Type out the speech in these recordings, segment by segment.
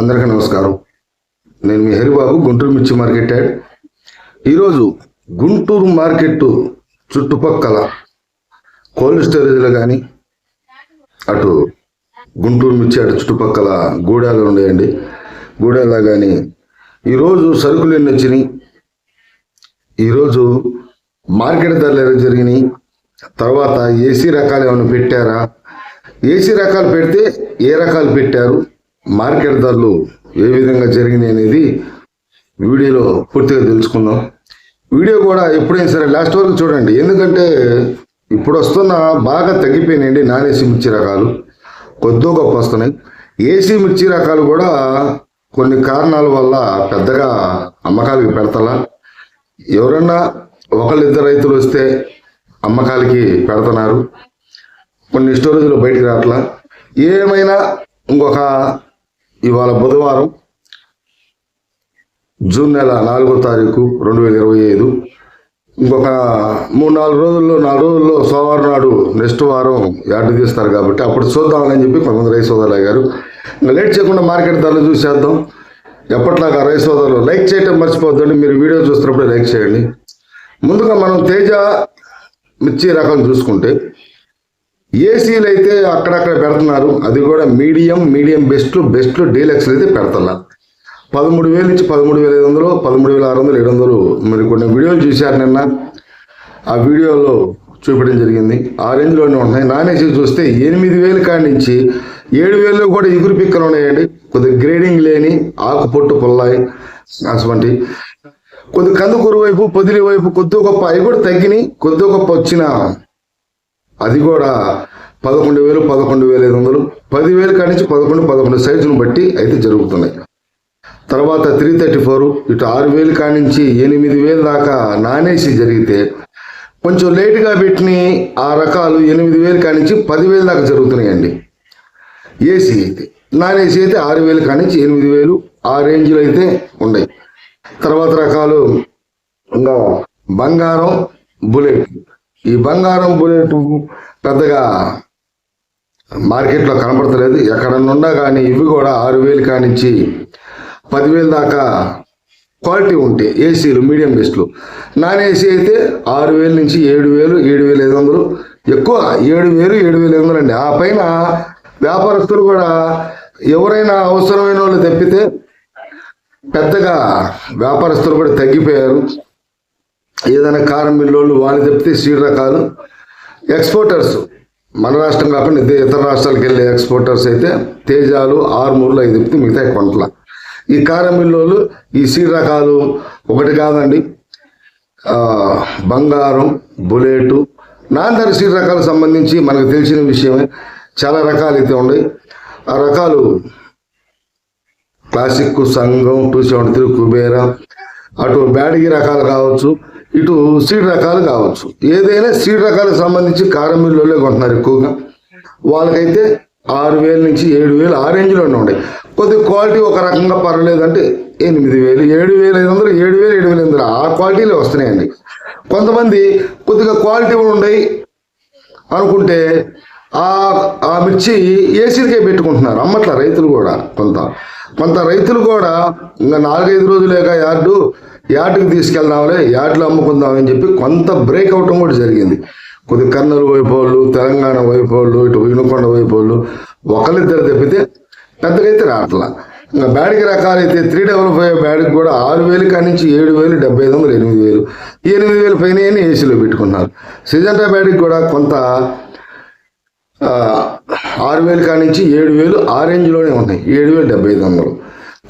అందరికీ నమస్కారం. నేను మీ హరిబాబు గుంటూరు మిర్చి మార్కెట్ యాడ్ ఈరోజు గుంటూరు మార్కెట్ చుట్టుపక్కల కోల్డ్ స్టోరేజ్లో కానీ అటు గుంటూరు మిర్చి అటు చుట్టుపక్కల గూడాలు ఉన్నాయండి. గూడాలో కానీ ఈరోజు సరుకులు ఎన్ని వచ్చినాయి? ఈరోజు మార్కెట్ ధరలు ఎలా జరిగినాయి? తర్వాత ఏసీ రకాలు ఏమైనా పెట్టారా? ఏసీ రకాలు పెడితే ఏ రకాలు పెట్టారు? మార్కెట్ ధరలు ఏ విధంగా జరిగినాయి అనేది వీడియోలో పూర్తిగా తెలుసుకుందాం. వీడియో కూడా ఎప్పుడైనా సరే లాస్ట్ వరకు చూడండి. ఎందుకంటే ఇప్పుడు వస్తున్న బాగా తగ్గిపోయినాయండి నాన్ ఏసీ మిర్చి రకాలు. కొద్దో గొప్ప వస్తున్నాయి. ఏసీ మిర్చి రకాలు కూడా కొన్ని కారణాల వల్ల పెద్దగా అమ్మకాలకి పెడతలా. ఎవరన్నా ఒకళ్ళిద్దరు రైతులు వస్తే అమ్మకాలకి పెడుతున్నారు. కొన్ని స్టోరేజ్లో బయటికి రావట్లా. ఏమైనా ఇంకొక ఇవాళ బుధవారం జూన్ నెల నాలుగో తారీఖు రెండు వేల ఇరవై ఐదు. ఇంకొక మూడు నాలుగు రోజుల్లో నాలుగు రోజుల్లో సోమవారం నాడు నెక్స్ట్ వారం యార్డు తీస్తారు కాబట్టి అప్పుడు చూద్దామని చెప్పి కొంతమంది రైస్ సోదరులు అయ్యారు. ఇంకా లేట్ చేయకుండా మార్కెట్ ధరలు చూసేద్దాం ఎప్పట్లాగా రైస్ సోదరులు లైక్ చేయటం మర్చిపోద్దండి మీరు వీడియో చూస్తున్నప్పుడు లైక్ చేయండి. ముందుగా మనం తేజ మిర్చి రకం చూసుకుంటే ఏసీలు అయితే అక్కడక్కడ పెడుతున్నారు. అది కూడా medium medium best best deluxe అయితే పెడుతున్నారు. పదమూడు వేలు నుంచి పదమూడు వేల ఐదు వందలు పదమూడు వేల ఆరు వందలు ఏడు వందలు. మరి కొన్ని వీడియోలు చూశారు నిన్న. ఆ వీడియోలో చూపించడం జరిగింది. ఆ రేంజ్లోనే ఉన్నాయి నాన్ ఏసీ చూస్తే ఎనిమిది వేలు కాడి నుంచి ఏడు వేలు కూడా ఇగురు పిక్కలు ఉన్నాయండి. కొద్దిగా గ్రేడింగ్ లేని ఆకు పొట్టు పుల్లాయి అటువంటి. కొద్ది కందుకూరు వైపు పొదిలి వైపు కొద్ది గొప్ప అవి కూడా తగ్గినాయి. కొద్ది గొప్ప వచ్చిన అది కూడా పదకొండు వేలు పదకొండు వేల ఐదు వందలు. పదివేలు కానించి నుంచి పదకొండు పదకొండు సైజును బట్టి అయితే జరుగుతున్నాయి. తర్వాత త్రీ థర్టీ ఫోర్ ఇటు ఆరు వేలు కానించి నుంచి ఎనిమిది వేలు దాకా నానేసి జరిగితే కొంచెం లేటుగా పెట్టిన ఆ రకాలు ఎనిమిది వేలు కానించి నుంచి పదివేలు దాకా జరుగుతున్నాయండి. ఏసీ అయితే నాన్ ఏసీ అయితే ఆరు వేలు కానించి ఎనిమిది వేలు ఆ రేంజ్లో అయితే ఉన్నాయి. తర్వాత రకాలు ఇంకా బంగారం బుల్లెట్. ఈ బంగారం బుల్లెట్ పెద్దగా మార్కెట్లో కనపడతలేదు ఎక్కడనున్నా కానీ ఇవి కూడా ఆరు వేలు కానించి పదివేలు దాకా క్వాలిటీ ఉంటాయి ఏసీలు మీడియం బెస్ట్లు నాన్ ఏసీ అయితే ఆరు వేలు నుంచి ఏడు వేలు ఏడు వేల ఐదు వందలు. ఎక్కువ ఏడు వేలు ఏడు వేల ఐదు వందలు అండి ఆ పైన వ్యాపారస్తులు కూడా ఎవరైనా అవసరమైన వాళ్ళు తప్పితే పెద్దగా వ్యాపారస్తులు కూడా తగ్గిపోయారు. ఏదైనా కారం మిల్లోళ్ళు వాళ్ళు చెప్తే సీడ్ రకాలు. ఎక్స్పోర్టర్స్ మన రాష్ట్రం కాకుండా ఇతర ఇతర రాష్ట్రాలకు వెళ్ళే ఎక్స్పోర్టర్స్ అయితే తేజాలు ఆరుమూరులు అవి చెప్తే మిగతా కొంటల. ఈ కారం మిల్లోళ్ళు ఈ సీడ్ రకాలు ఒకటి కాదండి. బంగారం బుల్లెట్ నాందరి సీడ్ రకాలకు సంబంధించి మనకు తెలిసిన విషయమే. చాలా రకాలు అయితే ఉన్నాయి. ఆ రకాలు క్లాసిక్ సంఘం టూ సెవెంటీ త్రీ కుబేరా అటు బ్యాడగి రకాలు కావచ్చు. ఇటు సీడ్ రకాలు కావచ్చు. ఏదైనా సీడ్ రకాలకు సంబంధించి కారం మిల్లులే కొంటున్నారు ఎక్కువగా. వాళ్ళకైతే ఆరు వేల నుంచి ఏడు వేలు ఆ రేంజ్లోనే ఉన్నాయి కొద్ది క్వాలిటీ ఒక రకంగా పర్వాలేదంటే ఎనిమిది వేలు ఏడు వేల ఐదు వందలు ఏడు వేలు ఏడు వేల ఎనిమిది వందలు ఆ క్వాలిటీలో వస్తున్నాయండి. కొంతమంది కొద్దిగా క్వాలిటీ కూడా ఉన్నాయి అనుకుంటే ఆ మిర్చి ఏసీలకే పెట్టుకుంటున్నారు? అమ్మట్ల రైతులు కూడా కొంత. కొంత రైతులు కూడా ఇంకా నాలుగైదు రోజులేక యార్డు యార్డుకి తీసుకెళ్దాంలే యార్డులో అమ్ముకుందాం అని చెప్పి కొంత బ్రేక్ అవటం కూడా జరిగింది. కొద్ది కర్నూలు వైపు వాళ్ళు తెలంగాణ వైపు వాళ్ళు ఇటు వినుకొండ వైపు వాళ్ళు ఒకరిద్దరు తప్పితే పెద్దకైతే రావట్లా ఇంకా బ్యాడ్కి రకాలైతే త్రీ డబల్ ఫైవ్ బ్యాడ్కి కూడా ఆరు వేలు కాడి నుంచి ఏడు వేలు డెబ్బై ఐదు వందలు ఎనిమిది వేలు. ఎనిమిది వేలు పైన ఏసీలో పెట్టుకున్నారు. సిజంటా బ్యాడ్కి కూడా కొంత ఆరు వేలు కానించి నుంచి ఏడు వేలు ఆ రేంజ్లోనే ఉన్నాయి. ఏడు వేలు డెబ్బై ఐదు వందలు.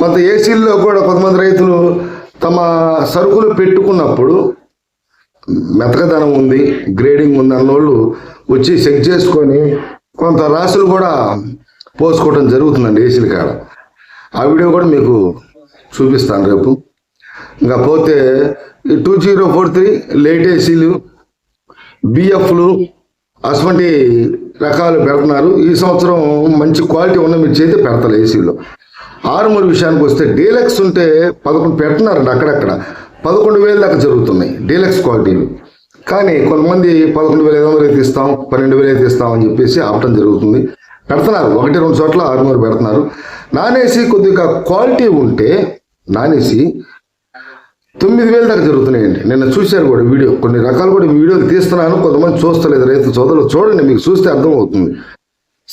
కొంత ఏసీల్లో కూడా కొంతమంది రైతులు తమ సరుకులు పెట్టుకున్నప్పుడు మెతకదనం ఉంది గ్రేడింగ్ ఉంది అన్నోళ్ళు వచ్చి చెక్ చేసుకొని కొంత రాసులు కూడా పోసుకోవడం జరుగుతుందండి ఏసీల కాడ. ఆ వీడియో కూడా మీకు చూపిస్తాను రేపు. ఇంకా పోతే ఈ two zero four three late ఏసీలు బిఎఫ్లు అటువంటి రకాలు పెడుతున్నారు. ఈ సంవత్సరం మంచి క్వాలిటీ ఉన్న మిర్చి అయితే పెడతారు ఏసీలో. ఆరుమూరు విషయానికి వస్తే డీలక్స్ ఉంటే పదకొండు పెడుతున్నారండి అక్కడక్కడ. పదకొండు వేలు దాకా జరుగుతున్నాయి డీలక్స్ క్వాలిటీలు. కానీ కొంతమంది పదకొండు వేల ఐదు వందలు అయితే ఇస్తాం పన్నెండు వేలు అయితే ఇస్తాం అని చెప్పేసి ఆపటం జరుగుతుంది. పెడుతున్నారు. ఒకటి రెండు చోట్ల ఆరుమూరు పెడుతున్నారు. నానేసి కొద్దిగా క్వాలిటీ ఉంటే నానేసి తొమ్మిది వేల దాకా జరుగుతున్నాయండి. నిన్న చూశారు కూడా వీడియో. కొన్ని రకాలు కూడా వీడియోలు తీస్తున్నాను. కొంతమంది చూస్తలేదు రైతు సోదరులు. చూడండి మీకు చూస్తే అర్థమవుతుంది.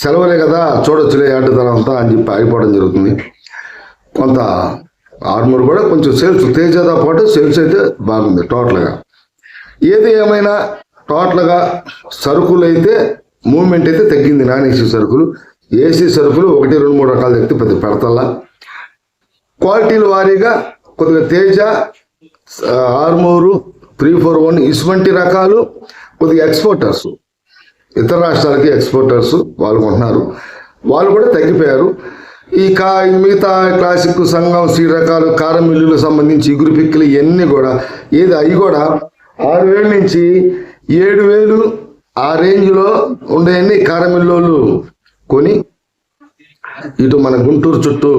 సెలవులే కదా చూడొచ్చులే ఆటతనం అంతా అని చెప్పి ఆగిపోవడం జరుగుతుంది. కొంత ఆర్మూర్ కూడా కొంచెం సేల్స్ తేజతో పాటు సేల్స్ అయితే బాగుంది టోటల్గా. ఏది ఏమైనా టోటల్గా సరుకులు అయితే మూమెంట్ అయితే తగ్గింది. నాన్ ఏసీ సరుకులు ఏసీ సరుకులు ఒకటి రెండు మూడు రకాలు తగ్గితే పెద్ద పెడతల్లా. క్వాలిటీల వారీగా కొద్దిగా Teja Armoor three four one ఇటువంటి రకాలు కొద్దిగా ఎక్స్పోర్టర్స్. ఇతర రాష్ట్రాలకి ఎక్స్పోర్టర్స్ వాళ్ళు కొంటున్నారు. వాళ్ళు కూడా తగ్గిపోయారు. ఈ కా మిగతా క్లాసిక్ సంఘం శ్రీ రకాలు కారం మిల్లులకు సంబంధించి ఇగురు పిక్కులు ఇవన్నీ కూడా ఏది అవి కూడా ఆరు వేల నుంచి ఏడు వేలు ఆ రేంజ్లో ఉండేవన్నీ కారం మిల్లు కొని ఇటు మన గుంటూరు చుట్టూ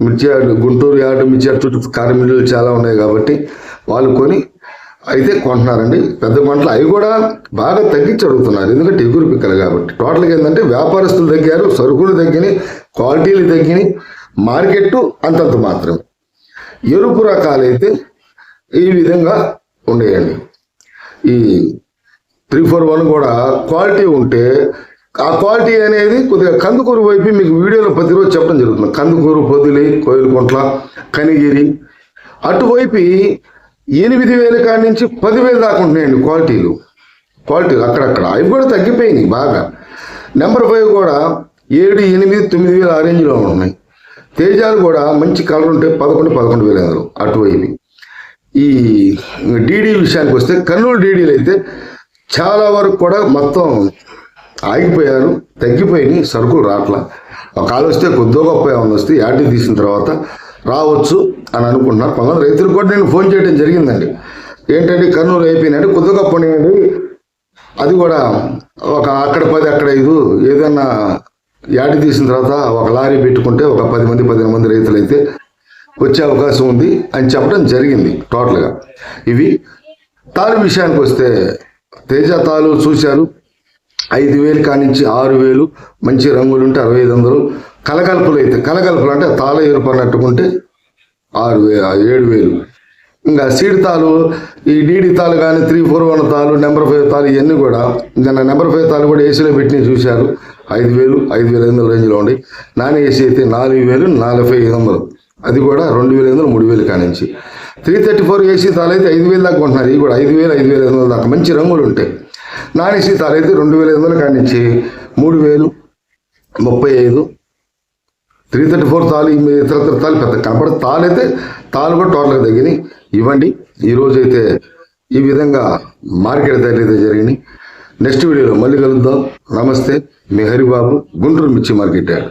మిర్చి యార్డు గుంటూరు యార్డు మిర్చి యార్డు చుట్టూ కారం మిల్లులు చాలా ఉన్నాయి కాబట్టి వాళ్ళు కొని అయితే కొంటున్నారండి. పెద్ద పంటలు అవి కూడా బాగా తగ్గించి అడుగుతున్నారు ఎందుకంటే ఎగురు పిక్కలు కాబట్టి. టోటల్గా ఏంటంటే వ్యాపారస్తులు తగ్గారు సరుకులు తగ్గినాయి క్వాలిటీలు తగ్గినాయి మార్కెట్ అంతంత మాత్రం. ఎరుపు రకాలైతే ఈ విధంగా ఉండేయండి. ఈ త్రీ ఫోర్ వన్ కూడా క్వాలిటీ ఉంటే ఆ క్వాలిటీ అనేది కొద్దిగా కందుకూరు వైపు మీకు వీడియోలో ప్రతిరోజు చెప్పడం జరుగుతుంది. కందుకూరు పొదిలి కోయిలకుంట్ల కనిగిరి అటువైపు ఎనిమిది వేల కాడి నుంచి పదివేలు దాకా ఉంటున్నాయండి క్వాలిటీలు. క్వాలిటీలు అక్కడక్కడ అవి కూడా తగ్గిపోయినాయి బాగా. నెంబర్ ఫైవ్ కూడా ఏడు ఎనిమిది తొమ్మిది వేలు ఆ రేంజ్లో ఉంటున్నాయి. తేజాలు కూడా మంచి కలర్ ఉంటే పదకొండు పదకొండు వేలు ఐదు అటువైపు. ఈ డీడీ విషయానికి వస్తే కర్నూలు డీడీలు అయితే చాలా వరకు కూడా మొత్తం ఆగిపోయారు తగ్గిపోయినాయి సరుకులు రావట్లా ఒకవేళ వస్తే కొద్దిగా గొప్ప ఏమైనా వస్తే యాటీ తీసిన తర్వాత రావచ్చు అని అనుకుంటున్నారు కొంతమంది రైతులకు కూడా నేను ఫోన్ చేయడం జరిగిందండి. ఏంటంటే కర్నూలు అయిపోయినట్టు కొద్దిగా గొప్ప ఉన్నాయండి అది కూడా ఒక అక్కడ పది అక్కడ ఐదు ఏదైనా యాడి తీసిన తర్వాత ఒక లారీ పెట్టుకుంటే ఒక పది మంది పదిహేను మంది రైతులు అయితే వచ్చే అవకాశం ఉంది అని చెప్పడం జరిగింది టోటల్గా. ఇవి తాలు విషయానికి వస్తే తేజ తాలు చూశారు. ఐదు వేలు కానించి ఆరు వేలు మంచి రంగులు ఉంటే అరవై ఐదు వందలు. కలగలుపులు అయితే కలగలుపులు అంటే తాళ ఏర్పడినట్టుకుంటే ఆరు వే ఏడు వేలు. ఇంకా సీడ్ తాలు ఈ డీడి తాలు కానీ త్రీ ఫోర్ వన్ తాలు నెంబర్ ఫైవ్ తాలు ఇవన్నీ కూడా నిన్న నెంబర్ ఫైవ్ తాలు కూడా ఏసీలో పెట్టిన చూశారు. ఐదు వేలు ఐదు వేల ఐదు వందల రేంజ్లో ఉండి నాన్ ఏసీ అయితే నాలుగు వేలు నలభై ఐదు వందలు. అది కూడా రెండు వేల ఐదు వందలు మూడు వేలు కానించి. త్రీ థర్టీ ఫోర్ ఏసీ తాలు అయితే ఐదు వేలు దాకా కొంటున్నారు. ఇవి కూడా ఐదు వేలు ఐదు వేల ఐదు వందల దాకా. మంచి రంగులు ఉంటాయి నాన్ ఏసీ అయితే రెండు వేల ఐదు వందలు కానించి మూడు వేలు ముప్పై ఐదు. త్రీ థర్టీ ఫోర్ తాలు ఇతర ఇతర తాలు పెద్ద కాబట్టి తాలు అయితే తాలు కూడా టోటల్గా తగ్గినాయి. ఇవ్వండి. ఈరోజు అయితే ఈ విధంగా మార్కెట్ ధరలు అయితే జరిగినాయి నెక్స్ట్ వీడియోలో మళ్ళీ కలుద్దాం. నమస్తే. మీ హరిబాబు గుంటూరు మిర్చి మార్కెట్ యాడ్.